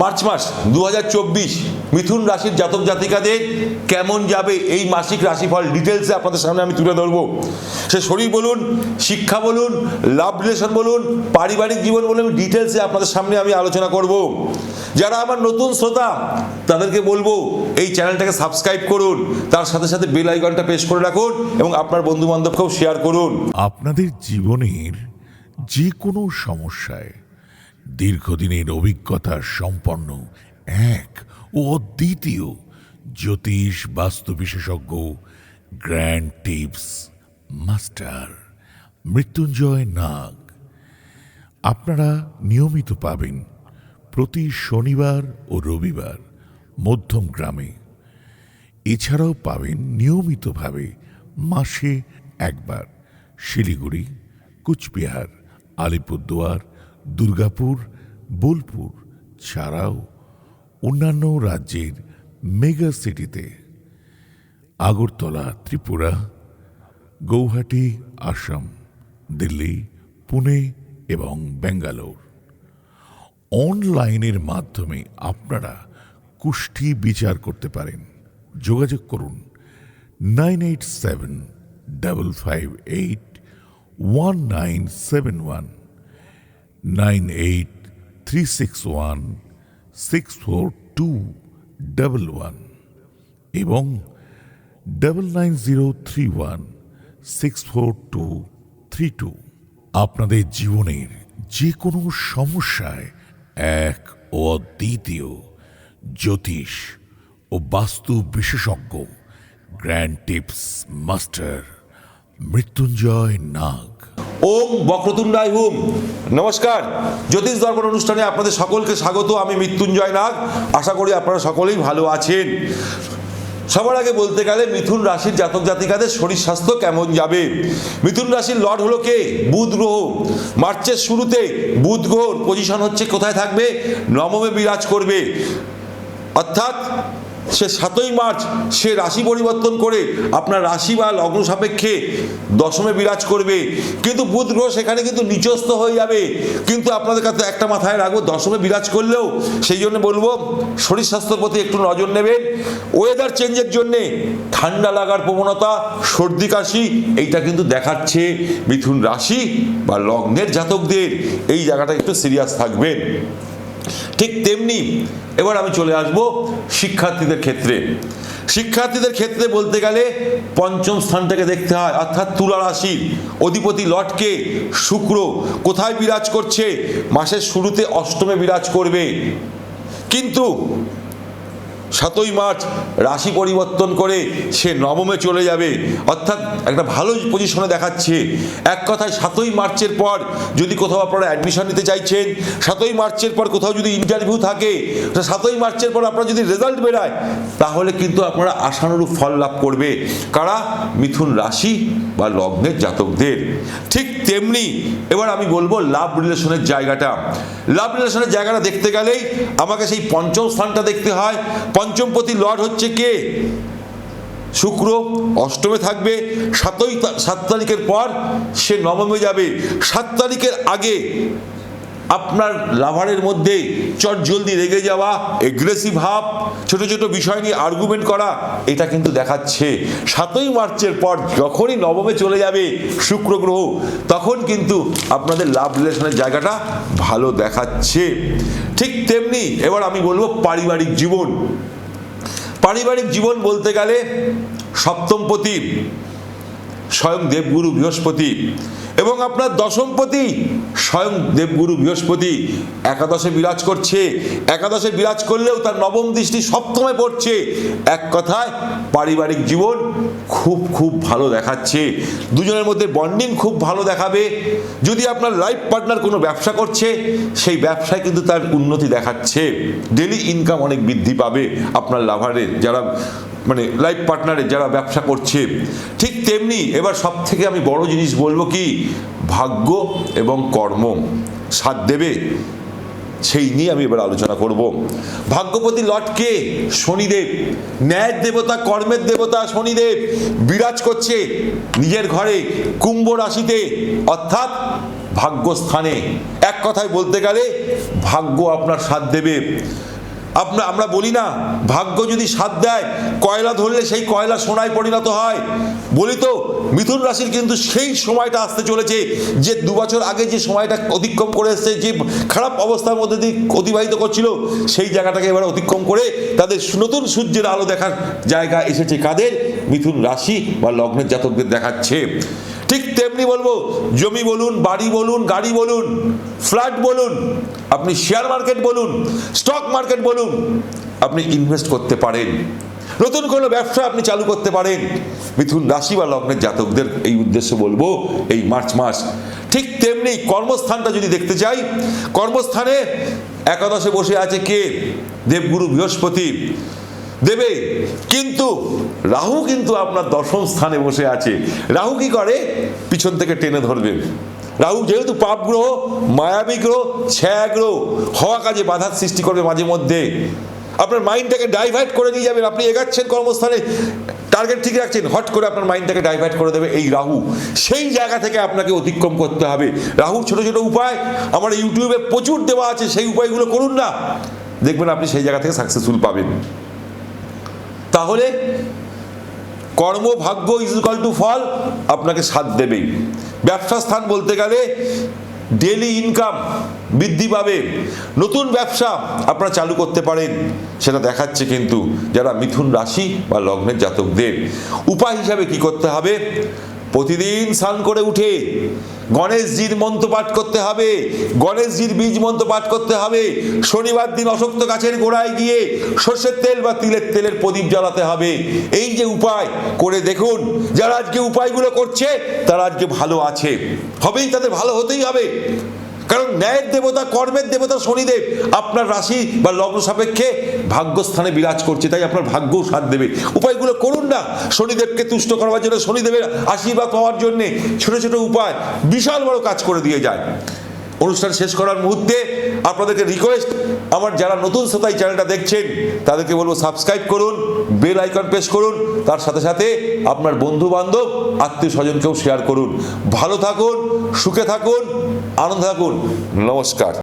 March মাস দু হাজার চব্বিশ মিথুন রাশির জাতক জাতিকাদের কেমন যাবে এই মাসিক রাশিফল ডিটেলসে আপনাদের সামনে আমি তুলে ধরবো। সে শরীর বলুন, শিক্ষা বলুন লাভ রিলেশন বলুন, পারিবারিক জীবন বলুন, আমি ডিটেলসে আপনাদের সামনে আমি আলোচনা করব। যারা আমার নতুন শ্রোতা, তাদেরকে বলব, এই চ্যানেলটাকে সাবস্ক্রাইব করুন, তার সাথে সাথে বেল আইকনটা প্রেস করে রাখুন এবং আপনার বন্ধু বান্ধবকেও শেয়ার করুন। আপনাদের জীবনের যে কোনো সমস্যায় দীর্ঘদিনের অভিজ্ঞতা সম্পন্ন এক ও অদ্বিতীয় জ্যোতিষ বাস্তু বিশেষজ্ঞ grand tips master Mrityunjoy Nag. আপনারা নিয়মিত পাবেন প্রতি শনিবার ও রবিবার মধ্যম গ্রামে। এছাড়াও পাবেন নিয়মিতভাবে মাসে একবার শিলিগুড়ি, কুচবিহার, আলিপুরদুয়ার দুর্গাপুর, বোলপুর ছাড়াও অন্যান্য রাজ্যের মেগা সিটিতে। আগরতলা, ত্রিপুরা, গৌহাটি, আসাম, দিল্লি, পুনে এবং ব্যাঙ্গালোর। অনলাইনের মাধ্যমে আপনারা কুষ্ঠি বিচার করতে পারেন। যোগাযোগ করুন nine eight seven double five eight one nine seven one. Nine eight three six one six four two double one এবং double nine zero three one six four two three two আপনাদের জীবনের যে কোনো সমস্যায় এক ও অদ্বিতীয় জ্যোতিষ ও বাস্তু বিশেষজ্ঞ grand tips master Mrityunjoy Nag. ওম বক্রতুণ্ডায় হুম। নমস্কার। জ্যোতিষ দর্পণ অনুষ্ঠানে আপনাদের সকলকে স্বাগত। আমি মৃত্যুঞ্জয় নাগ। আশা করি আপনারা সকলেই ভালো আছেন। সবার আগে বলতে গেলে মিথুন রাশির জাতক জাতিকাদের শরীর স্বাস্থ্য কেমন যাবে? মিথুন রাশির লর্ড হলো কে? বুধ গ্রহ। মার্চের শুরুতে বুধ গ্রহর পজিশন হচ্ছে কোথায় থাকবে? নবমে বিরাজ করবে। অর্থাৎ সে সাতই মার্চ সে রাশি পরিবর্তন করে আপনার রাশি বা লগ্ন সাপেক্ষে দশমে বিরাজ করবে। কিন্তু বুধ গ্রহ সেখানে কিন্তু নিচস্থ হয়ে যাবে। কিন্তু আপনাদের কাছে একটা মাথায় রাখব, দশমে বিরাজ করলেও সেই জন্য বলব, শরীর স্বাস্থ্যের প্রতি একটু নজর নেবেন। ওয়েদার চেঞ্জের জন্যে ঠান্ডা লাগার প্রবণতা, সর্দি কাশি, এইটা কিন্তু দেখাচ্ছে মিথুন রাশি বা লগ্নের জাতকদের। এই জায়গাটা একটু সিরিয়াস থাকবেন। ঠিক তেমনি এবার আমি চলে আসব শিক্ষার্থীদের ক্ষেত্রে। শিক্ষার্থীদের ক্ষেত্রে বলতে গেলে পঞ্চম স্থানটাকে দেখতে হয়, অর্থাৎ তুলা রাশির অধিপতি লটকে শুক্র কোথায় বিরাজ করছে? মাসের শুরুতে অষ্টমে বিরাজ করবে। কিন্তু সাতই মার্চ রাশি পরিবর্তন করে সে নবমে চলে যাবে। অর্থাৎ একটা ভালো পজিশনে দেখাচ্ছে। এক কথায় সাতই মার্চের পর যদি কোথাও আপনারা অ্যাডমিশন নিতে চাইছেন, সাতই মার্চের পর কোথাও যদি ইন্টারভিউ থাকে সাতই মার্চের পর আপনার যদি রেজাল্ট বেরায়, তাহলে কিন্তু আপনারা আশানুরূপ ফল লাভ করবে। কারা? মিথুন রাশি বা লগ্নের জাতকদের। ঠিক তেমনি এবার আমি বলব লাভ রিলেশনের জায়গাটা। লাভ রিলেশনের জায়গাটা দেখতে গেলেই আমাকে সেই পঞ্চম স্থানটা দেখতে হয়। পঞ্চমপতি লর্ড হচ্ছে কে? শুক্র অষ্টমে থাকবে, সাতই সাত তারিখের পর সে নবমে যাবে। সাত তারিখের আগে আপনার লাভারের মধ্যে চট জলদি রেগে যাওয়া এগ্রেসিভ ভাব, ছোট ছোট বিষয় নিয়ে আর্গুমেন্ট করা, এটা কিন্তু দেখাচ্ছে। সাতই মার্চের পর যখনই নবমে চলে যাবে শুক্র গ্রহ, তখন কিন্তু আপনাদের লাভ রিলেশনের জায়গাটা ভালো দেখাচ্ছে। ঠিক তেমনি এবার আমি বলব পারিবারিক জীবন। পারিবারিক জীবন বলতে গেলে সপ্তমপতি, স্বয়ং দেবগুরু বৃহস্পতি এবং আপনার দশমপতি স্বয়ং দেবগুরু বৃহস্পতি একাদশে বিরাজ করছে। একাদশে বিরাজ করলেও তার নবম দৃষ্টি সপ্তমে পড়ছে। এক কথায়, পারিবারিক জীবন খুব খুব ভালো দেখাচ্ছে। দুজনের মধ্যে বন্ডিং খুব ভালো দেখাবে। যদি আপনার লাইফ পার্টনার কোনো ব্যবসা করছে, সেই ব্যবসায় কিন্তু তার উন্নতি দেখাচ্ছে। ডেলি ইনকাম অনেক বৃদ্ধি পাবে আপনার লাভারের যারা মানে লাইফ পার্টনারে যারা ব্যবসা করছে, ঠিক তেমনি এবার সব থেকে আমি বড় জিনিস বলব কি, ভাগ্য এবং কর্ম সাথ দেবে, সেই নিয়ে আমি এবার আলোচনা করব। ভাগ্যপতি লটকে শনিদেব। ন্যায়ের দেবতা, কর্মের দেবতা শনিদেব। বিরাজ করছে নিজের ঘরে কুম্ভ রাশিতে, অর্থাৎ ভাগ্যস্থানে। এক কথায় বলতে গেলে ভাগ্য আপনার সাথ দেবে। আপনার আমরা বলি না, ভাগ্য যদি সাথ দেয়, কয়লা ধরলে সেই কয়লা সোনায় পরিণত হয়। বলি তো, মিথুন রাশির কিন্তু সেই সময়টা আসতে চলেছে, যে দু বছর আগে যে সময়টা অতিক্রম করে এসছে, যে খারাপ অবস্থার মধ্যে দিয়ে অতিবাহিত করছিল, সেই জায়গাটাকে এবার অতিক্রম করে তাদের নতুন সূর্যের আলো দেখার জায়গা এসেছে কাদের? মিথুন রাশি বা লগ্নের জাতকদের দেখাচ্ছে। ঠিক তেমনি বলব, জমি বলুন, বাড়ি বলুন, গাড়ি বলুন, ফ্ল্যাট বলুন, আপনি শেয়ার মার্কেট বলুন স্টক মার্কেট বলুন, আপনি ইনভেস্ট করতে পারেন। নতুন কোনো ব্যবসা আপনি চালু করতে পারেন। মিথুন রাশি বা লগ্নের জাতকদের এই উদ্দেশ্য বলব, এই মার্চ মাস। ঠিক তেমনি কর্মস্থানটা যদি দেখতে চাই, কর্মস্থানে একাদশে বসে আছে কে? দেবগুরু বৃহস্পতি। দেবে। কিন্তু রাহু কিন্তু আপনার দশম স্থানে বসে আছে। রাহু কি করে? পিছন থেকে টেনে ধরবে। রাহু যেহেতু পাপ গ্রহ, মায়াবী গ্রহ, ছায়া গ্রহ, হওয়া কাজে বাধার সৃষ্টি করবে মাঝে মধ্যে। আপনার মাইন্ডটাকে ডাইভার্ট করে নিয়ে যাবেন। আপনি এগাচ্ছেন কর্মস্থানে। টার্গেট ঠিক রাখছেন। হট করে আপনার মাইন্ডটাকে ডাইভার্ট করে দেবে এই রাহু। সেই জায়গা থেকে আপনাকে অতিক্রম করতে হবে। রাহু ছোট ছোট উপায়। আমার ইউটিউবে প্রচুর দেওয়া আছে। সেই উপায়গুলো করুন না। দেখবেন আপনি সেই জায়গা থেকে সাকসেসফুল পাবেন। তাহলে কর্ম, ভাগ্য ইজ ইকাল টু ফল, আপনাকে সাথ দেবেই। ব্যবসা স্থান বলতে গেলে ডেলি ইনকাম বৃদ্ধি পাবে। নতুন ব্যবসা আপনারা চালু করতে পারেন, সেটা দেখাচ্ছে কিন্তু যারা মিথুন রাশি বা লগ্নের জাতকদের। উপায় হিসাবে কি করতে হবে? প্রতিদিন স্নান করে উঠে গণেশজির মন্ত্র পাঠ করতে হবে, গণেশজির বীজ মন্ত্র পাঠ করতে হবে, শনিবার দিন অশক্ত গাছের গোড়ায় গিয়ে সর্ষের তেল বা তিলের তেলের প্রদীপ জ্বালাতে হবে। এই যে উপায়, করে দেখুন, যারা আজকে উপায়গুলো করছে, তারা আজকে ভালো আছে। হবেই তাদের ভালো হতেই হবে। কারণ ন্যায়ের দেবতা, কর্মের দেবতা শনিদেব আপনার রাশি বা লগ্ন সাপেক্ষে ভাগ্যস্থানে বিরাজ করছে, তাই আপনার ভাগ্যও সাথ দেবে। উপায়গুলো করুন না। শনিদেবকে তুষ্ট করবার জন্য, শনিদেবের আশীর্বাদ পাওয়ার জন্যে ছোট ছোট উপায়, বিশাল বড় কাজ করে দিয়ে যায়। অনুষ্ঠান শেষ করার মুহূর্তে আপনাদেরকে রিকোয়েস্ট আমার যারা নতুন শ্রোতাই চ্যানেলটা দেখছেন, তাদেরকে বলব সাবস্ক্রাইব করুন বেল আইকন প্রেস করুন, তার সাথে সাথে আপনার বন্ধু বান্ধব আত্মীয় স্বজনকেও শেয়ার করুন। ভালো থাকুন, সুখে থাকুন আনন্দ থাকুন নমস্কার।